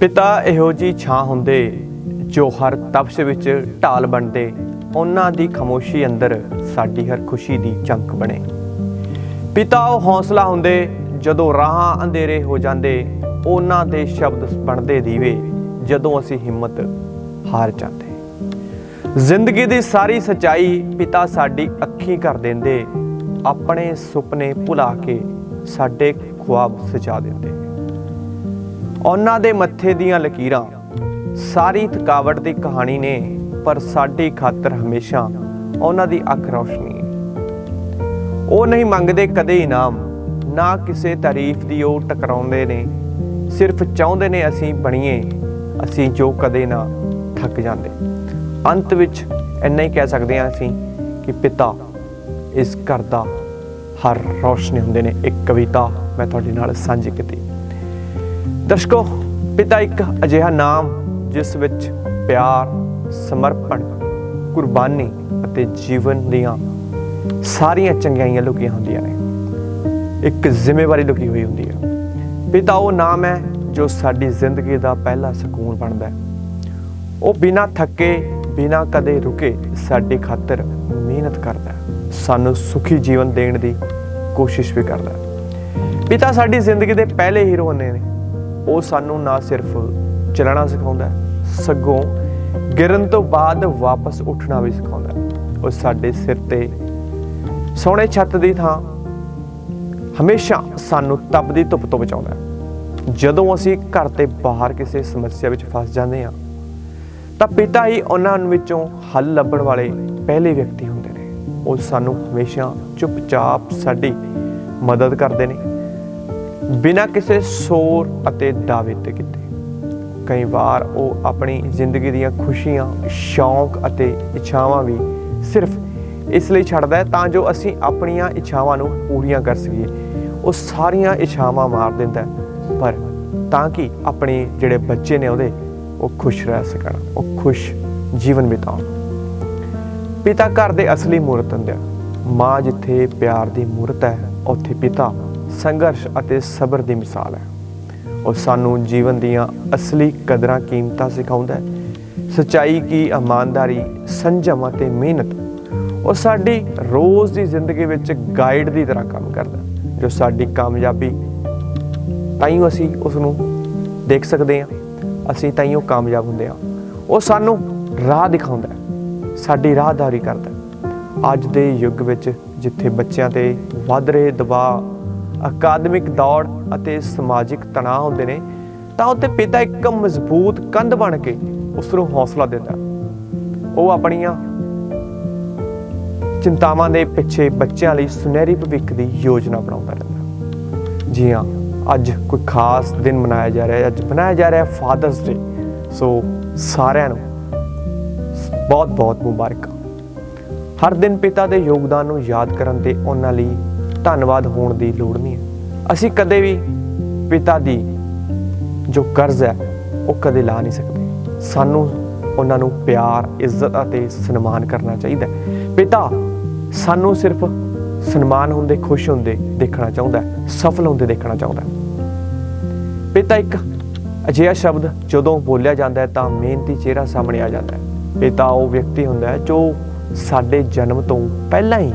ਪਿਤਾ ਇਹੋ ਜੀ ਛਾਂ ਹੁੰਦੇ ਜੋ ਹਰ ਤਪਸ਼ ਵਿੱਚ ਢਾਲ ਬਣਦੇ, ਉਹਨਾਂ ਦੀ ਖਾਮੋਸ਼ੀ ਅੰਦਰ ਸਾਡੀ ਹਰ ਖੁਸ਼ੀ ਦੀ ਚਮਕ ਬਣੇ। ਪਿਤਾ ਉਹ ਹੌਸਲਾ ਹੁੰਦੇ ਜਦੋਂ ਰਾਹਾਂ ਅੰਧੇਰੇ ਹੋ ਜਾਂਦੇ, ਉਹਨਾਂ ਦੇ ਸ਼ਬਦ ਬਣਦੇ ਦੀਵੇ ਜਦੋਂ ਅਸੀਂ ਹਿੰਮਤ ਹਾਰ ਜਾਂਦੇ। ਜ਼ਿੰਦਗੀ ਦੀ ਸਾਰੀ ਸਚਾਈ ਪਿਤਾ ਸਾਡੀ ਅੱਖੀਂ ਕਰ ਦਿੰਦੇ, ਆਪਣੇ ਸੁਪਨੇ ਭੁਲਾ ਕੇ ਸਾਡੇ ਖੁਆਬ ਸਜਾ ਦਿੰਦੇ। ਉਹਨਾਂ ਦੇ ਮੱਥੇ ਦੀਆਂ ਲਕੀਰਾਂ। ਸਾਰੀ ਥਕਾਵਟ ਦੀ ਕਹਾਣੀ ਨੇ, ਪਰ ਸਾਡੀ ਖਾਤਰ ਹਮੇਸ਼ਾ ਉਹਨਾਂ ਦੀ ਅੱਖ ਰੌਸ਼ਨੀ। ਹੈ ਉਹ ਨਹੀਂ ਮੰਗਦੇ ਕਦੇ ਇਨਾਮ, ਨਾ ਕਿਸੇ ਤਾਰੀਫ ਦੀ ਉਹ ਟਕਰਾਉਂਦੇ ਨੇ। ਸਿਰਫ ਚਾਹੁੰਦੇ ਨੇ ਅਸੀਂ ਬਣੀਏ, ਅਸੀਂ ਜੋ ਕਦੇ ਨਾ ਥੱਕ ਜਾਂਦੇ। ਅੰਤ ਵਿੱਚ ਇੰਨਾ ਹੀ ਕਹਿ ਸਕਦੇ ਹਾਂ ਅਸੀਂ ਕਿ ਪਿਤਾ, ਇਸ ਘਰ ਦਾ ਹਰ ਰੌਸ਼ਨੀ ਹੁੰਦੇ ਨੇ। ਇੱਕ ਕਵਿਤਾ ਮੈਂ ਤੁਹਾਡੇ ਨਾਲ ਸਾਂਝੀ ਕੀਤੀ। ਦਰਸ਼ਕੋ, ਪਿਤਾ ਇੱਕ ਅਜਿਹਾ ਨਾਮ ਜਿਸ ਵਿੱਚ ਪਿਆਰ, ਸਮਰਪਣ, ਕੁਰਬਾਨੀ ਅਤੇ ਜੀਵਨ ਦੀਆਂ ਸਾਰੀਆਂ ਚੰਗਿਆਈਆਂ ਲੁਕੀਆਂ ਹੁੰਦੀਆਂ ਨੇ। ਇੱਕ ਜ਼ਿੰਮੇਵਾਰੀ ਲੁਕੀ ਹੋਈ ਹੁੰਦੀ ਹੈ। ਪਿਤਾ ਉਹ ਨਾਮ ਹੈ ਜੋ ਸਾਡੀ ਜ਼ਿੰਦਗੀ ਦਾ ਪਹਿਲਾ ਸਕੂਨ ਬਣਦਾ ਹੈ। ਉਹ ਬਿਨਾਂ ਥੱਕੇ, ਬਿਨਾਂ ਕਦੇ ਰੁਕੇ ਸਾਡੀ ਖਾਤਰ ਮਿਹਨਤ ਕਰਦਾ ਹੈ। ਸਾਨੂੰ ਸੁਖੀ ਜੀਵਨ ਦੇਣ ਦੀ ਕੋਸ਼ਿਸ਼ ਵੀ ਕਰਦਾ ਹੈ। ਪਿਤਾ ਸਾਡੀ ਜ਼ਿੰਦਗੀ ਦੇ ਪਹਿਲੇ ਹੀਰੋ ਹੁੰਦੇ ਨੇ। ਉਹ ਸਾਨੂੰ ਨਾ ਸਿਰਫ ਚੱਲਣਾ ਸਿਖਾਉਂਦਾ ਸਗੋਂ ਗਿਰਨ ਤੋਂ ਬਾਅਦ ਵਾਪਸ ਉੱਠਣਾ ਵੀ ਸਿਖਾਉਂਦਾ ਉਹ ਸਾਡੇ ਸਿਰ ਤੇ ਸੋਹਣੇ ਛੱਤ ਦੀ ਥਾਂ ਹਮੇਸ਼ਾ ਸਾਨੂੰ ਤਪਦੀ ਧੁੱਪ ਤੋਂ ਬਚਾਉਂਦਾ ਜਦੋਂ ਅਸੀਂ ਘਰ ਤੇ ਬਾਹਰ ਕਿਸੇ ਸਮੱਸਿਆ ਵਿੱਚ ਫਸ ਜਾਂਦੇ ਹਾਂ, ਤਾਂ ਪਿਤਾ ਹੀ ਉਹਨਾਂ ਵਿੱਚੋਂ ਹੱਲ ਲੱਭਣ ਵਾਲੇ ਪਹਿਲੇ ਵਿਅਕਤੀ ਹੁੰਦੇ ਨੇ। ਉਹ ਸਾਨੂੰ ਹਮੇਸ਼ਾ ਚੁੱਪਚਾਪ ਸਾਡੀ ਮਦਦ ਕਰਦੇ ਨੇ। ਬਿਨਾਂ ਕਿਸੇ ਸ਼ੋਰ ਅਤੇ ਦਾਅਵੇ ਤੇ ਕੀਤੇ। ਕਈ ਵਾਰ ਉਹ ਆਪਣੀ ਜ਼ਿੰਦਗੀ ਦੀਆਂ ਖੁਸ਼ੀਆਂ, ਸ਼ੌਂਕ ਅਤੇ ਇੱਛਾਵਾਂ ਵੀ ਸਿਰਫ ਇਸ ਲਈ ਛੱਡਦਾ ਹੈ ਤਾਂ ਜੋ ਅਸੀਂ ਆਪਣੀਆਂ ਇੱਛਾਵਾਂ ਨੂੰ ਪੂਰੀਆਂ ਕਰ ਸਕੀਏ। ਉਹ ਸਾਰੀਆਂ ਇੱਛਾਵਾਂ ਮਾਰ ਦਿੰਦਾ ਪਰ ਤਾਂ ਕਿ ਆਪਣੇ ਜਿਹੜੇ ਬੱਚੇ ਨੇ ਉਹਦੇ, ਉਹ ਖੁਸ਼ ਰਹਿ ਸਕਣ, ਉਹ ਖੁਸ਼ ਜੀਵਨ ਬਿਤਾਉਣ। ਪਿਤਾ ਘਰ ਦੇ ਅਸਲੀ ਮੂਰਤ ਹੁੰਦੇ ਆ। ਮਾਂ ਜਿੱਥੇ ਪਿਆਰ ਦੀ ਮੂਰਤ ਹੈ, ਉੱਥੇ ਪਿਤਾ ਸੰਘਰਸ਼ ਅਤੇ ਸਬਰ ਦੀ ਮਿਸਾਲ ਹੈ। ਉਹ ਸਾਨੂੰ ਜੀਵਨ ਦੀਆਂ ਅਸਲੀ ਕਦਰਾਂ ਕੀਮਤਾਂ ਸਿਖਾਉਂਦਾ ਹੈ। ਸਚਾਈ ਕੀ ਇਮਾਨਦਾਰੀ, ਸੰਜਮ ਅਤੇ ਮਿਹਨਤ, ਉਹ ਸਾਡੀ ਰੋਜ਼ ਦੀ ਜ਼ਿੰਦਗੀ ਵਿੱਚ ਗਾਈਡ ਦੀ ਤਰ੍ਹਾਂ ਕੰਮ ਕਰਦਾ ਜੋ ਸਾਡੀ ਕਾਮਯਾਬੀ, ਤਾਈਓ ਅਸੀਂ ਉਸ ਨੂੰ ਦੇਖ ਸਕਦੇ ਹਾਂ। ਅਸੀਂ ਤਾਈਓ ਕਾਮਯਾਬ ਹੁੰਦੇ ਹਾਂ। ਉਹ ਸਾਨੂੰ ਰਾਹ ਦਿਖਾਉਂਦਾ ਸਾਡੀ ਰਾਹਦਾਰੀ ਕਰਦਾ ਅੱਜ ਦੇ ਯੁੱਗ ਵਿੱਚ ਜਿੱਥੇ ਬੱਚਿਆਂ ਤੇ ਵੱਧ ਰਹੇ ਦਬਾਅ ਅਕਾਦਮਿਕ ਦੌੜ ਅਤੇ ਸਮਾਜਿਕ ਤਣਾਅ ਹੁੰਦੇ ਨੇ, ਤਾਂ ਉੱਤੇ ਪਿਤਾ ਇੱਕ ਮਜ਼ਬੂਤ ਕੰਧ ਬਣ ਕੇ ਉਸ ਨੂੰ ਹੌਸਲਾ ਦਿੰਦਾ। ਉਹ ਆਪਣੀਆਂ ਚਿੰਤਾਵਾਂ ਦੇ ਪਿੱਛੇ ਬੱਚਿਆਂ ਲਈ ਸੁਨਹਿਰੀ ਭਵਿੱਖ ਦੀ ਯੋਜਨਾ ਬਣਾਉਂਦਾ ਰਹਿੰਦਾ। ਜੀ ਹਾਂ ਅੱਜ ਕੋਈ ਖਾਸ ਦਿਨ ਮਨਾਇਆ ਜਾ ਰਿਹਾ ਹੈ ਅੱਜ ਮਨਾਇਆ ਜਾ ਰਿਹਾ ਹੈ ਫਾਦਰਸ ਡੇ ਸੋ ਸਾਰਿਆਂ ਨੂੰ ਬਹੁਤ ਬਹੁਤ ਮੁਬਾਰਕਾਂ। ਹਰ ਦਿਨ ਪਿਤਾ ਦੇ ਯੋਗਦਾਨ ਨੂੰ ਯਾਦ ਕਰਨ ਤੇ ਉਹਨਾਂ ਲਈ ਧੰਨਵਾਦ ਹੋਣ ਦੀ ਲੋੜ ਨਹੀਂ ਹੈ। ਅਸੀਂ ਕਦੇ ਵੀ ਪਿਤਾ ਦੀ ਜੋ ਕਰਜ਼ ਹੈ, ਉਹ ਕਦੇ ਲਾ ਨਹੀਂ ਸਕਦੇ। ਸਾਨੂੰ ਉਹਨਾਂ ਨੂੰ ਪਿਆਰ, ਇੱਜ਼ਤ ਅਤੇ ਸਨਮਾਨ ਕਰਨਾ ਚਾਹੀਦਾ ਪਿਤਾ, ਸਾਨੂੰ ਸਿਰਫ ਸਨਮਾਨ ਹੁੰਦੇ, ਖੁਸ਼ ਹੁੰਦੇ ਦੇਖਣਾ ਚਾਹੁੰਦਾ ਸਫਲ ਹੁੰਦੇ ਦੇਖਣਾ ਚਾਹੁੰਦਾ ਪਿਤਾ, ਇੱਕ ਅਜਿਹਾ ਸ਼ਬਦ ਜਦੋਂ ਬੋਲਿਆ ਜਾਂਦਾ ਹੈ, ਤਾਂ ਮਿਹਨਤੀ ਚਿਹਰਾ ਸਾਹਮਣੇ ਆ ਜਾਂਦਾ ਹੈ। ਪਿਤਾ, ਉਹ ਵਿਅਕਤੀ ਹੁੰਦਾ ਹੈ ਜੋ ਸਾਡੇ ਜਨਮ ਤੋਂ ਪਹਿਲਾਂ ਹੀ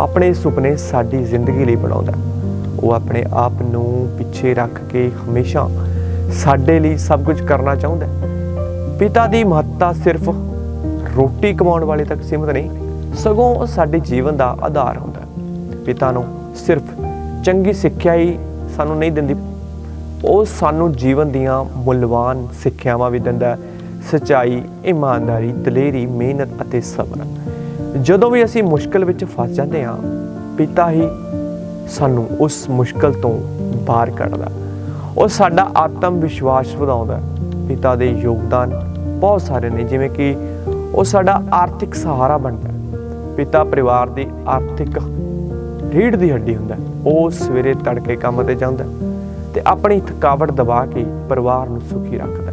ਆਪਣੇ ਸੁਪਨੇ ਸਾਡੀ ਜ਼ਿੰਦਗੀ ਲਈ ਬਣਾਉਂਦਾ ਉਹ ਆਪਣੇ ਆਪ ਨੂੰ ਪਿੱਛੇ ਰੱਖ ਕੇ ਹਮੇਸ਼ਾ ਸਾਡੇ ਲਈ ਸਭ ਕੁਝ ਕਰਨਾ ਚਾਹੁੰਦਾ ਪਿਤਾ ਦੀ ਮਹੱਤਤਾ ਸਿਰਫ ਰੋਟੀ ਕਮਾਉਣ ਵਾਲੇ ਤੱਕ ਸੀਮਿਤ ਨਹੀਂ, ਸਗੋਂ ਉਹ ਸਾਡੇ ਜੀਵਨ ਦਾ ਆਧਾਰ ਹੁੰਦਾ ਪਿਤਾ ਨੂੰ ਸਿਰਫ ਚੰਗੀ ਸਿੱਖਿਆ ਹੀ ਸਾਨੂੰ ਨਹੀਂ ਦਿੰਦੀ, ਉਹ ਸਾਨੂੰ ਜੀਵਨ ਦੀਆਂ ਮੁੱਲਵਾਨ ਸਿੱਖਿਆਵਾਂ ਵੀ ਦਿੰਦਾ ਹੈ। ਸਚਾਈ, ਇਮਾਨਦਾਰੀ, ਦਲੇਰੀ, ਮਿਹਨਤ ਅਤੇ ਸਬਰ। ਜਦੋਂ ਵੀ ਅਸੀਂ ਮੁਸ਼ਕਲ ਵਿੱਚ ਫਸ ਜਾਂਦੇ ਹਾਂ, ਪਿਤਾ ਹੀ ਸਾਨੂੰ ਉਸ ਮੁਸ਼ਕਲ ਤੋਂ ਬਾਹਰ ਕੱਢਦਾ। ਉਹ ਸਾਡਾ ਆਤਮ ਵਿਸ਼ਵਾਸ ਵਧਾਉਂਦਾ। ਪਿਤਾ ਦੇ ਯੋਗਦਾਨ ਬਹੁਤ ਸਾਰੇ ਨੇ, ਜਿਵੇਂ ਕਿ ਉਹ ਸਾਡਾ ਆਰਥਿਕ ਸਹਾਰਾ ਬਣਦਾ। ਪਿਤਾ ਪਰਿਵਾਰ ਦੀ ਆਰਥਿਕ ਰੀੜ ਦੀ ਹੱਡੀ ਹੁੰਦਾ। ਉਹ ਸਵੇਰੇ ਤੜਕੇ ਕੰਮ ਤੇ ਜਾਂਦਾ ਹੈ ਤੇ ਆਪਣੀ ਥਕਾਵਟ ਦਬਾ ਕੇ ਪਰਿਵਾਰ ਨੂੰ ਸੁਖੀ ਰੱਖਦਾ।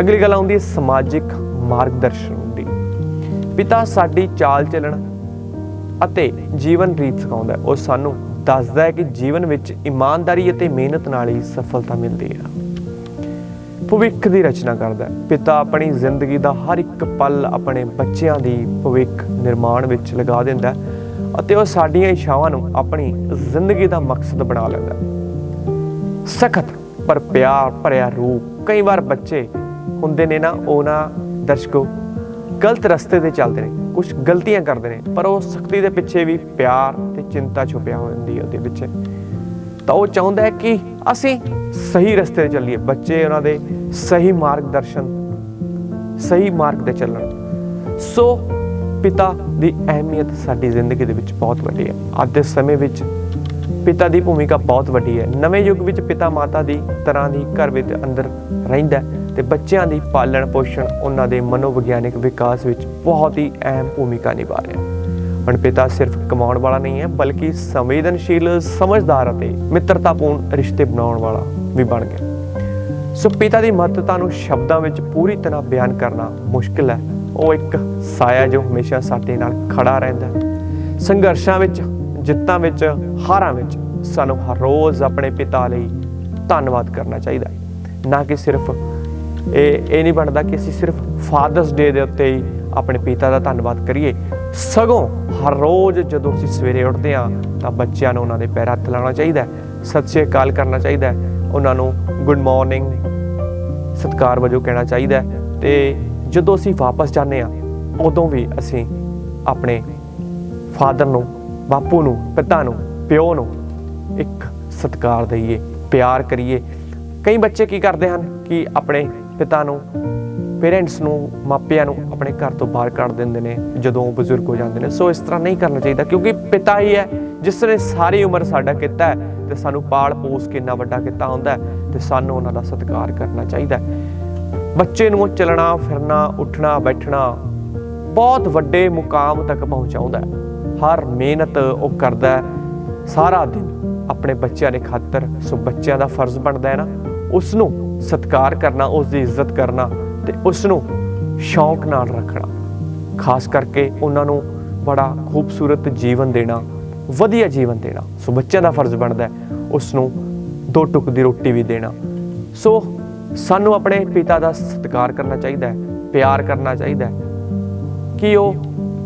ਅਗਲੀ ਗੱਲ ਆਉਂਦੀ ਹੈ ਸਮਾਜਿਕ ਮਾਰਗਦਰਸ਼ਨ। ਪਿਤਾ ਸਾਡੀ ਚਾਲ ਚੱਲਣ ਅਤੇ ਜੀਵਨ ਰੀਤ ਸਿਖਾਉਂਦਾ ਉਹ ਸਾਨੂੰ ਦੱਸਦਾ ਹੈ ਕਿ ਜੀਵਨ ਵਿੱਚ ਇਮਾਨਦਾਰੀ ਅਤੇ ਮਿਹਨਤ ਨਾਲ ਹੀ ਸਫਲਤਾ ਮਿਲਦੀ ਹੈ। ਭਵਿੱਖ ਦੀ ਰਚਨਾ ਕਰਦਾ ਹੈ। ਪਿਤਾ ਆਪਣੀ ਜ਼ਿੰਦਗੀ ਦਾ ਹਰ ਇੱਕ ਪਲ ਆਪਣੇ ਬੱਚਿਆਂ ਦੀ ਭਵਿੱਖ ਨਿਰਮਾਣ ਵਿੱਚ ਲਗਾ ਦਿੰਦਾ ਹੈ ਅਤੇ ਉਹ ਸਾਡੀਆਂ ਇੱਛਾਵਾਂ ਨੂੰ ਆਪਣੀ ਜ਼ਿੰਦਗੀ ਦਾ ਮਕਸਦ ਬਣਾ ਲੈਂਦਾ ਹੈ। ਸਖਤ ਪਰ ਪਿਆਰ ਭਰਿਆ ਰੂਪ। ਕਈ ਵਾਰ ਬੱਚੇ ਹੁੰਦੇ ਨੇ ਨਾ, ਉਹ ਨਾ, ਦਰਸ਼ਕੋ ਗਲਤ ਰਸਤੇ ਤੇ ਚੱਲਦੇ ਨੇ ਕੁਝ ਗਲਤੀਆਂ ਕਰਦੇ ਨੇ, ਪਰ ਉਹ ਸਖਤੀ ਦੇ ਪਿੱਛੇ ਵੀ ਪਿਆਰ ਤੇ ਚਿੰਤਾ ਛੁਪਿਆ ਹੋਇਆ ਹੁੰਦੀ ਹੈ ਉਹਦੇ ਵਿੱਚ। ਤਾਂ ਉਹ ਚਾਹੁੰਦਾ ਹੈ ਕਿ ਅਸੀਂ ਸਹੀ ਰਸਤੇ ਤੇ ਚੱਲੀਏ, ਬੱਚੇ ਉਹਨਾਂ ਦੇ ਸਹੀ ਮਾਰਗਦਰਸ਼ਨ, ਸਹੀ ਮਾਰਗ ਤੇ ਚੱਲਣ। ਸੋ ਪਿਤਾ ਦੀ ਅਹਿਮੀਅਤ ਸਾਡੀ ਜ਼ਿੰਦਗੀ ਦੇ ਵਿੱਚ ਬਹੁਤ ਵੱਡੀ ਹੈ। ਅੱਜ ਦੇ ਸਮੇਂ ਵਿੱਚ ਪਿਤਾ ਦੀ ਭੂਮਿਕਾ ਬਹੁਤ ਵੱਡੀ ਹੈ। ਨਵੇਂ ਯੁੱਗ ਵਿੱਚ ਪਿਤਾ ਮਾਤਾ ਦੀ ਤਰ੍ਹਾਂ ਦੀ ਘਰ ਵਿੱਚ ਅੰਦਰ ਰਹਿੰਦਾ ਹੈ। ਤੇ ਬੱਚਿਆਂ ਦੀ ਪਾਲਣ ਪੋਸ਼ਣ ਉਹਨਾਂ ਦੇ ਮਨੋਵਿਗਿਆਨਿਕ ਵਿਕਾਸ ਵਿੱਚ ਬਹੁਤ ਹੀ ਅਹਿਮ ਭੂਮਿਕਾ ਨਿਭਾ ਰਿਹਾ ਹੈ। ਹੁਣ ਪਿਤਾ ਸਿਰਫ ਕਮਾਉਣ ਵਾਲਾ ਨਹੀਂ ਹੈ, ਬਲਕਿ ਸੰਵੇਦਨਸ਼ੀਲ, ਸਮਝਦਾਰ ਅਤੇ ਮਿੱਤਰਤਾਪੂਰਨ ਰਿਸ਼ਤੇ ਬਣਾਉਣ ਵਾਲਾ ਵੀ ਬਣ ਗਿਆ। ਸੋ ਪਿਤਾ ਦੀ ਮਹੱਤਤਾ ਨੂੰ ਸ਼ਬਦਾਂ ਵਿੱਚ ਪੂਰੀ ਤਰ੍ਹਾਂ ਬਿਆਨ ਕਰਨਾ ਮੁਸ਼ਕਿਲ ਹੈ। ਉਹ ਇੱਕ ਸਾਇਆ ਜੋ ਹਮੇਸ਼ਾ ਸਾਡੇ ਨਾਲ ਖੜਾ ਰਹਿੰਦਾ ਹੈ। ਸੰਘਰਸ਼ਾਂ ਵਿੱਚ, ਜਿੱਤਾਂ ਵਿੱਚ, ਹਾਰਾਂ ਵਿੱਚ ਸਾਨੂੰ ਹਰ ਰੋਜ਼ ਆਪਣੇ ਪਿਤਾ ਲਈ ਧੰਨਵਾਦ ਕਰਨਾ ਚਾਹੀਦਾ ਹੈ। ਨਾ ਕਿ ਸਿਰਫ ਇਹ ਇਹ ਨਹੀਂ ਬਣਦਾ ਕਿ ਅਸੀਂ ਸਿਰਫ ਫਾਦਰਸ ਡੇ ਦੇ ਉੱਤੇ ਹੀ ਆਪਣੇ ਪਿਤਾ ਦਾ ਧੰਨਵਾਦ ਕਰੀਏ। ਸਗੋਂ ਹਰ ਰੋਜ਼ ਜਦੋਂ ਅਸੀਂ ਸਵੇਰੇ ਉੱਠਦੇ ਹਾਂ, ਤਾਂ ਬੱਚਿਆਂ ਨੂੰ ਉਹਨਾਂ ਦੇ ਪੈਰ ਹੱਥ ਲਾਉਣਾ ਚਾਹੀਦਾ ਸਤਿ ਸ਼੍ਰੀ ਅਕਾਲ ਕਰਨਾ ਚਾਹੀਦਾ ਉਹਨਾਂ ਨੂੰ ਗੁੱਡ ਮਾਰਨਿੰਗ ਸਤਿਕਾਰ ਵਜੋਂ ਕਹਿਣਾ ਚਾਹੀਦਾ ਹੈ। ਤੇ ਜਦੋਂ ਅਸੀਂ ਵਾਪਸ ਜਾਂਦੇ ਹਾਂ, ਉਦੋਂ ਵੀ ਅਸੀਂ ਆਪਣੇ ਫਾਦਰ ਨੂੰ, ਬਾਪੂ ਨੂੰ, ਪਿਤਾ ਨੂੰ, ਪਿਓ ਨੂੰ ਇੱਕ ਸਤਿਕਾਰ ਦਈਏ, ਪਿਆਰ ਕਰੀਏ। ਕਈ ਬੱਚੇ ਕੀ ਕਰਦੇ ਹਨ ਕਿ ਆਪਣੇ ਪਿਤਾ ਨੂੰ, ਪੇਰੈਂਟਸ ਨੂੰ, ਮਾਪਿਆਂ ਨੂੰ ਆਪਣੇ ਘਰ ਤੋਂ ਬਾਹਰ ਕੱਢ ਦਿੰਦੇ ਨੇ, ਜਦੋਂ ਬਜ਼ੁਰਗ ਹੋ ਜਾਂਦੇ ਨੇ। ਸੋ ਇਸ ਤਰ੍ਹਾਂ ਨਹੀਂ ਕਰਨਾ ਚਾਹੀਦਾ, ਕਿਉਂਕਿ ਪਿਤਾ ਹੀ ਹੈ, ਜਿਸ ਨੇ ਸਾਰੀ ਉਮਰ ਸਾਡਾ ਕੀਤਾ ਹੈ, ਤੇ ਸਾਨੂੰ ਪਾਲ ਪੋਸ ਕੇ ਇੰਨਾ ਵੱਡਾ ਕੀਤਾ ਹੁੰਦਾ ਹੈ, ਤੇ ਸਾਨੂੰ ਉਹਨਾਂ ਦਾ ਸਤਿਕਾਰ ਕਰਨਾ ਚਾਹੀਦਾ ਬੱਚੇ ਨੂੰ ਚੱਲਣਾ, ਫਿਰਨਾ, ਉੱਠਣਾ, ਬੈਠਣਾ ਬਹੁਤ ਵੱਡੇ ਮੁਕਾਮ ਤੱਕ ਪਹੁੰਚਾਉਂਦਾ ਹਰ ਮਿਹਨਤ ਉਹ ਕਰਦਾ ਸਾਰਾ ਦਿਨ ਆਪਣੇ ਬੱਚਿਆਂ ਦੇ ਖਾਤਰ। ਸੋ ਬੱਚਿਆਂ ਦਾ ਫਰਜ਼ ਬਣਦਾ ਹੈ ਨਾ ਉਸ ਨੂੰ ਸਤਿਕਾਰ ਕਰਨਾ ਉਸ ਦੀ ਇੱਜ਼ਤ ਕਰਨਾ ਤੇ ਉਸ ਨੂੰ ਸ਼ੌਂਕ ਨਾਲ ਰੱਖਣਾ। ਖਾਸ ਕਰਕੇ ਉਹਨਾਂ ਨੂੰ ਬੜਾ ਖੂਬਸੂਰਤ ਜੀਵਨ ਦੇਣਾ, ਵਧੀਆ ਜੀਵਨ ਦੇਣਾ। ਸੋ ਬੱਚਿਆਂ ਦਾ ਫਰਜ਼ ਬਣਦਾ ਹੈ ਉਸ ਨੂੰ ਦੋ ਟੁਕ ਦੀ ਰੋਟੀ ਵੀ ਦੇਣਾ। ਸੋ ਸਾਨੂੰ ਆਪਣੇ ਪਿਤਾ ਦਾ ਸਤਿਕਾਰ ਕਰਨਾ ਚਾਹੀਦਾ ਹੈ, ਪਿਆਰ ਕਰਨਾ ਚਾਹੀਦਾ ਹੈ ਕਿ ਉਹ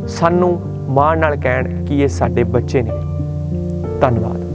ਸਾਨੂੰ ਮਾਣ ਨਾਲ ਕਹਿਣ ਕਿ ਇਹ ਸਾਡੇ ਬੱਚੇ ਨੇ। ਧੰਨਵਾਦ।